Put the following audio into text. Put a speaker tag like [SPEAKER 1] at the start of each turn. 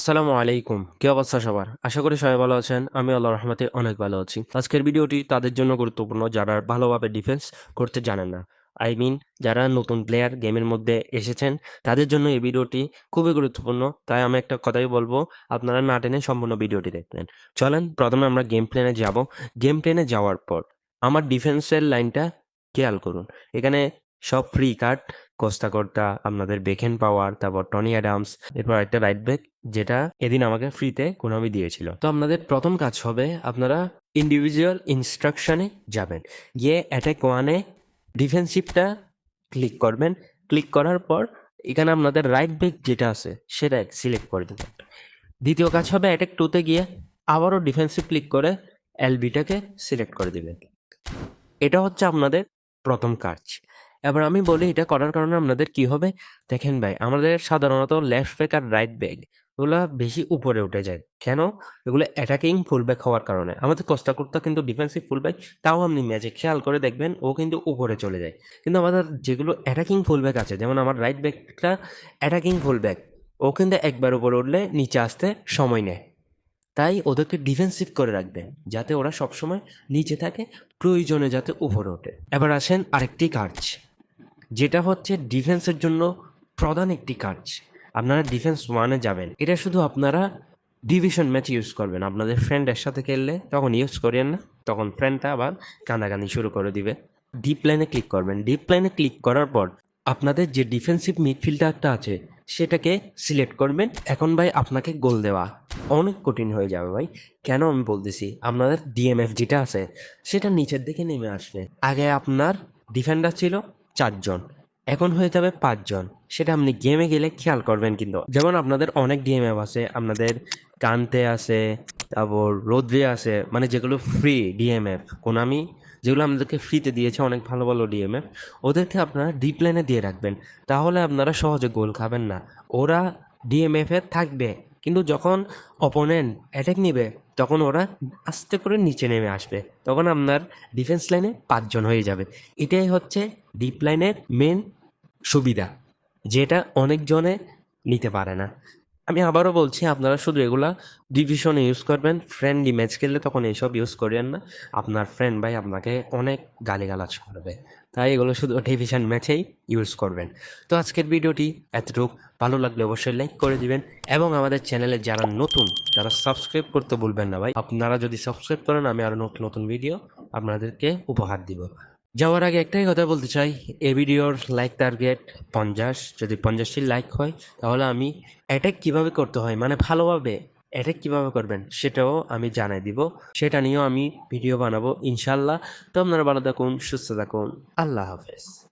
[SPEAKER 1] আসসালামু আলাইকুম। কি অবস্থা সবার? আশা করি সবাই ভালো আছেন। আমি আল্লাহ রহমতে অনেক ভালো আছি। আজকের ভিডিওটি তাদের জন্য গুরুত্বপূর্ণ, যারা ভালোভাবে ডিফেন্স করতে জানেন না। আই মিন, যারা নতুন প্লেয়ার গেমের মধ্যে এসেছেন, তাদের জন্য এই ভিডিওটি খুবই গুরুত্বপূর্ণ। তাই আমি একটা কথাই বলব, আপনারা না টেনে সম্পূর্ণ ভিডিওটি দেখবেন। চলেন, প্রথমে আমরা গেম প্লেনে যাব। গেম প্লেনে যাওয়ার পর, আমার ডিফেন্সের লাইনটা খেয়াল করুন। এখানে সব ফ্রি কার্ড কোস্তা কর্তা আপনাদের বেকেন পাওয়ার, তারপর টনি অ্যাডামস, এরপর একটা রাইট ব্যাক, যেটা এদিন আমাকে ফ্রিতে কোনামি দিয়েছিল। তো আপনাদের প্রথম কাজ হবে, আপনারা ইন্ডিভিজুয়াল ইনস্ট্রাকশনে যাবেন। গিয়ে অ্যাটাক ওয়ানে ডিফেন্সিভটা ক্লিক করবেন। ক্লিক করার পর এখানে আপনাদের রাইট ব্যাক যেটা আছে, সেটা সিলেক্ট করে দেবেন দ্বিতীয় কাজ হবে অ্যাটাক টুতে গিয়ে আবারও ডিফেন্সিভ ক্লিক করে এলবিটাকে সিলেক্ট করে দেবেন। এটা হচ্ছে আপনাদের প্রথম কাজ। এবার আমি বলি, এটা করার কারণে আপনাদের কি হবে? দেখেন ভাই, আমাদের সাধারণত লেফট ব্যাক আর রাইট ব্যাক এগুলো বেশি উপরে উঠে যায়। কেন? এগুলো অ্যাটাকিং ফুল ব্যাক হওয়ার কারণে। আমাদের কস্তা করতে কিন্তু ডিফেন্সিভ ফুল ব্যাক তাও আপনি ম্যাচে খেয়াল করে দেখবেন, ও কিন্তু উপরে চলে যায়। কিন্তু আমাদের যেগুলো অ্যাটাকিং ফুল ব্যাক আছে, যেমন আমার রাইট ব্যাকটা অ্যাটাকিং ফুল ব্যাক ও কিন্তু একবার উপরে উঠলে নিচে আসতে সময় নেয়। তাই ওদেরকে ডিফেন্সিভ করে রাখবেন যাতে ওরা সবসময় নিচে থাকে, প্রয়োজনে যাতে উপরে ওঠে। এবার আসেন আরেকটি কাজ। যেটা হচ্ছে ডিফেন্সের জন্য প্রধান একটি কাজ। আপনারা ডিফেন্স ওয়ানে যাবেন। এটা শুধু আপনারা ডিভিশন ম্যাচ ইউজ করবেন। আপনাদের ফ্রেন্ডের সাথে খেললে তখন ইউজ করেন না, তখন ফ্রেন্ডটা আবার কান্দাকানি শুরু করে দিবে। ডিপ লাইনে ক্লিক করবেন। ডিপ লাইনে ক্লিক করার পর আপনাদের যে ডিফেন্সিভ মিডফিল্ডারটা আছে, সেটাকে সিলেক্ট করবেন। এখন ভাই আপনাকে গোল দেওয়া অনেক কঠিন হয়ে যাবে ভাই। কেন আমি বলতেছি? আপনাদের ডিএমএফ যেটা আছে, সেটা নিচের দিকে নেমে আসবে। আগে আপনার ডিফেন্ডার ছিল চারজন। এখন হয়ে যাবে পাঁচজন। সেটা আপনি গেমে গেলে খেয়াল করবেন কিন্তু। যেমন আপনাদের অনেক ডিএমএফ আছে, আপনাদের কান্তে আছে, তারপর রোদ্রে আছে মানে যেগুলো ফ্রি ডিএমএফ কোনামি যেগুলো আমাদেরকে ফ্রিতে দিয়েছে, অনেক ভালো ভালো ডিএমএফ ওদেরকে আপনারা ডিপ লাইনে দিয়ে রাখবেন। তাহলে আপনারা সহজে গোল খাবেন না। ওরা ডিএমএফে থাকবে। কিন্তু যখন অপোনেন্ট অ্যাটাক নেবে, তখন ওরা আস্তে করে নিচে নেমে আসবে। তখন আপনার ডিফেন্স লাইনে পাঁচজন হয়ে যাবে। এটাই হচ্ছে ডিপ লাইনের মেন সুবিধা, যেটা অনেকজনে নিতে পারে না। আমি আবারও বলছি, আপনারা শুধু এগুলা ডিভিশনে ইউজ করবেন। ফ্রেন্ডলি ম্যাচ খেললে তখন এইসব ইউজ করেন না। আপনার ফ্রেন্ড ভাই আপনাকে অনেক গালিগালাজ করবে। তাই এগুলো শুধু ডিভিশন ম্যাচেই ইউজ করবেন। তো আজকের ভিডিওটি এতটুকু। ভালো লাগলে অবশ্যই লাইক করে দিবেন এবং আমাদের চ্যানেলে যারা নতুন, তারা সাবস্ক্রাইব করতে ভুলবেন না ভাই। আপনারা যদি সাবস্ক্রাইব করেন, আমি আরও নতুন নতুন ভিডিও আপনাদেরকে উপহার দিব। যাওয়ার আগে একটাই কথা বলতে চাই। এ ভিডিওর লাইক টার্গেট পঞ্চাশ। যদি পঞ্চাশটি লাইক হয়, তাহলে আমি অ্যাটাক কীভাবে করতে হয় মানে ভালোভাবে অ্যাটাক কীভাবে করবেন, সেটাও আমি জানাই দিব। সেটা নিয়েও আমি ভিডিও বানাবো, ইনশাল্লাহ। তো আপনারা ভালো থাকুন, সুস্থ থাকুন। আল্লাহ হাফেজ।